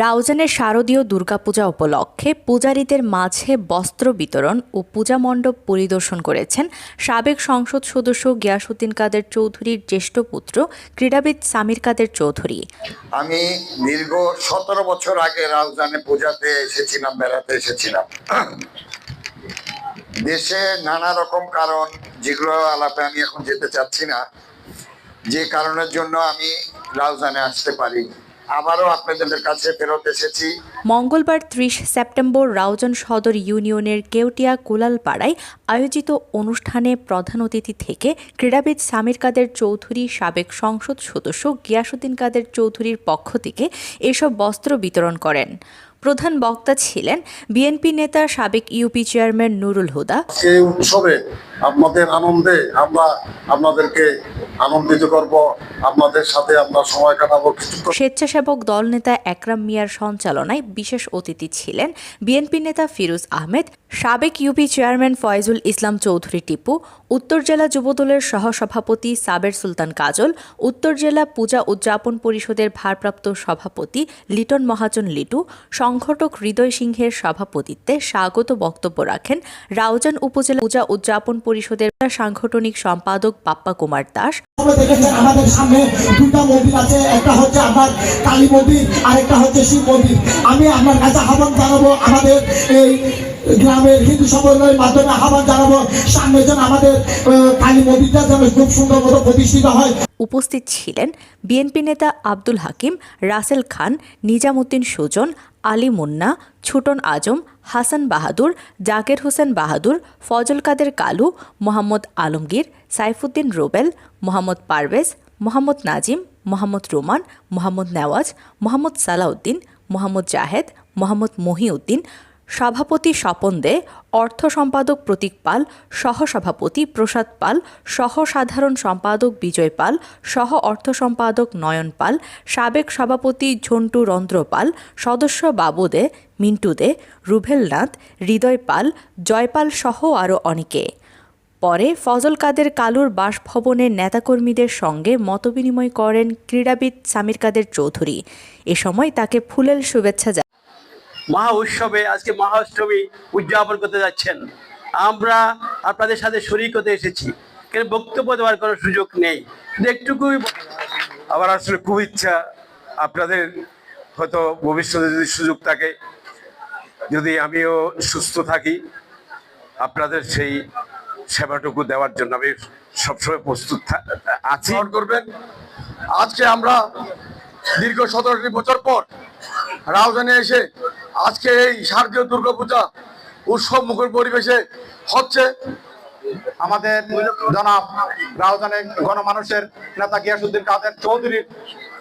রাউজানের শারদীয় দুর্গাপূজা উপলক্ষে পূজারীদের মাঝে বস্ত্র বিতরণ ও পূজা মণ্ডপ পরিদর্শন করেছেন সাবেক সংসদ সদস্য গিয়াসুদ্দিন কাদের চৌধুরীর জ্যেষ্ঠ পুত্র ক্রীড়াবিদ সামির কাদের চৌধুরী। আমি দীর্ঘ সতেরো বছর আগে রাউজানে পূজাতে এসেছিলাম, বেড়াতে এসেছিলাম। দেশে নানা রকম কারণ যেগুলো আলাপে আমি এখন যেতে চাচ্ছি না, যে কারণের জন্য আমি রাউজানে আসতে পারি আবারও আপনাদের কাছে ফেরত এসেছি। মঙ্গলবার ত্রিশ সেপ্টেম্বর রাউজান সদর ইউনিয়নের কেউটিয়া কুলালপাড়ায় আয়োজিত অনুষ্ঠানে প্রধান অতিথি থেকে ক্রীড়াবিদ সামির কাদের চৌধুরী, সাবেক সংসদ সদস্য গিয়াসুদ্দিন কাদের চৌধুরীর পক্ষ থেকে এসব বস্ত্র বিতরণ করেন। প্রধান বক্তা ছিলেন বিএনপি নেতা সাবেক ইউপি চেয়ারম্যান নুরুল হুদা। এই উৎসবে আপনাদের আনন্দে আমরা আপনাদেরকে আনন্দিত করব আপনাদের সাথে আমরা সময় কাটাবো স্বেচ্ছাসেবক দল নেতা একরাম মিয়ার সঞ্চালনায় বিশেষ অতিথি ছিলেন বিএনপি নেতা ফিরোজ আহমেদ সাবেক ইউপি চেয়ারম্যান ফয়জুল ইসলাম চৌধুরী টিপু, উত্তর জেলা যুবদলের সহসভাপতি সাবের সুলতান কাজল, উত্তর জেলা পূজা উদযাপন পরিষদের ভারপ্রাপ্ত সভাপতি লিটন মহাজন লিটু সংগঠক হৃদয় সিংহের সভাপতিত্বে স্বাগত বক্তব্য রাখেন রাউজান উপজেলা পূজা উদযাপন পরিষদের সাংগঠনিক সম্পাদক পাপ্পা কুমার দাস। আমাদের সামনে দুইটা মন্দির আছে, একটা হচ্ছে আপনার কালী মন্দির আর একটা হচ্ছে শিব মন্দির। আমি কাছে আহ্বান জানাব আমাদের এই গ্রামের হিন্দু সম্প্রদায়ের মাধ্যমে আহ্বান জানাব, সামনে যেন আমাদের কালী মন্দিরটা যেন খুব সুন্দর মতো প্রতিষ্ঠিত হয়। উপস্থিত ছিলেন বিএনপি নেতা আব্দুল হাকিম, রাসেল খান, নিজামুদ্দিন সুজন, আলী মুন্না, ছুটন আজম, হাসান বাহাদুর, জাকের হোসেন বাহাদুর, ফজল কাদের কালু, মোহাম্মদ আলমগীর, সাইফুদ্দিন রোবেল, মোহাম্মদ পারভেজ, মোহাম্মদ নাজিম, মোহাম্মদ রোমান, মোহাম্মদ নেওয়াজ, মোহাম্মদ সালাউদ্দিন, মোহাম্মদ জাহেদ, মোহাম্মদ মহিউদ্দিন সভাপতি স্বপন দে, অর্থ সম্পাদক প্রতীক পাল, সহসভাপতি প্রসাদ পাল সহ সাধারণ সম্পাদক বিজয় পাল, সহ অর্থ সম্পাদক নয়ন পাল, সাবেক সভাপতি ঝন্টু রন্দ্র পাল, সদস্য বাবু দে, মিন্টু দে রুভেল নাথ, হৃদয় পাল জয়পাল সহ আরও অনেকে। পরে ফজল কাদের কালুর বাসভবনের নেতাকর্মীদের সঙ্গে মতবিনিময় করেন ক্রীড়াবিদ সামির কাদের চৌধুরী। এ সময় তাকে ফুলেল শুভেচ্ছা মহা উৎসবে আজকে মহা অষ্টমী উদযাপন করতে যাচ্ছেন। আমরা আপনাদের সাথে শরিক হতে এসেছি। কিন্তু বক্তব্য দেওয়ার কোনো সুযোগ নেই। শুধু একটুকুই আমার আসলে খুব ইচ্ছা আপনাদের হয়তো ভবিষ্যতে যদি সুযোগ থাকে যদি আমিও সুস্থ থাকি আপনাদের সেই সেবাটুকু দেওয়ার জন্য আমি সবসময় প্রস্তুত আছি। করবেন। আজকে আমরা দীর্ঘ সতেরোটি বছর পর রাউজানে এসে আজকে এই শারদীয় দুর্গাপূজা উৎসব মুখর পরিবেশে হচ্ছে। আমাদের জনাব রাউজানের গণমানুষের নেতা গিয়াসুদ্দিন কাদের চৌধুরীর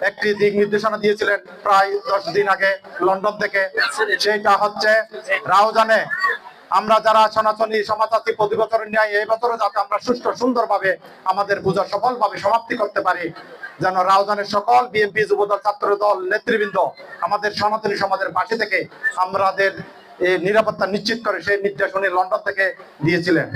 একটি দিক নির্দেশনা দিয়েছিলেন প্রায় দশ দিন আগে লন্ডন থেকে। সেটা হচ্ছে রাউজানে আমরা যারা সনাতনী সমাজতান্ত্রিক প্রতি বছরের ন্যায় এই বছরও যাতে আমরা সুষ্ঠু, সুন্দরভাবে আমাদের পূজা সফলভাবে সমাপ্তি করতে পারি, যেন রাউজানের সকল বিএনপি যুবদল ছাত্র দল নেতৃবৃন্দ আমাদের সনাতনী সমাজের পাশে থেকে আমাদের নিরাপত্তা নিশ্চিত করে সেই নির্দেশ উনি লন্ডন থেকে দিয়েছিলেন।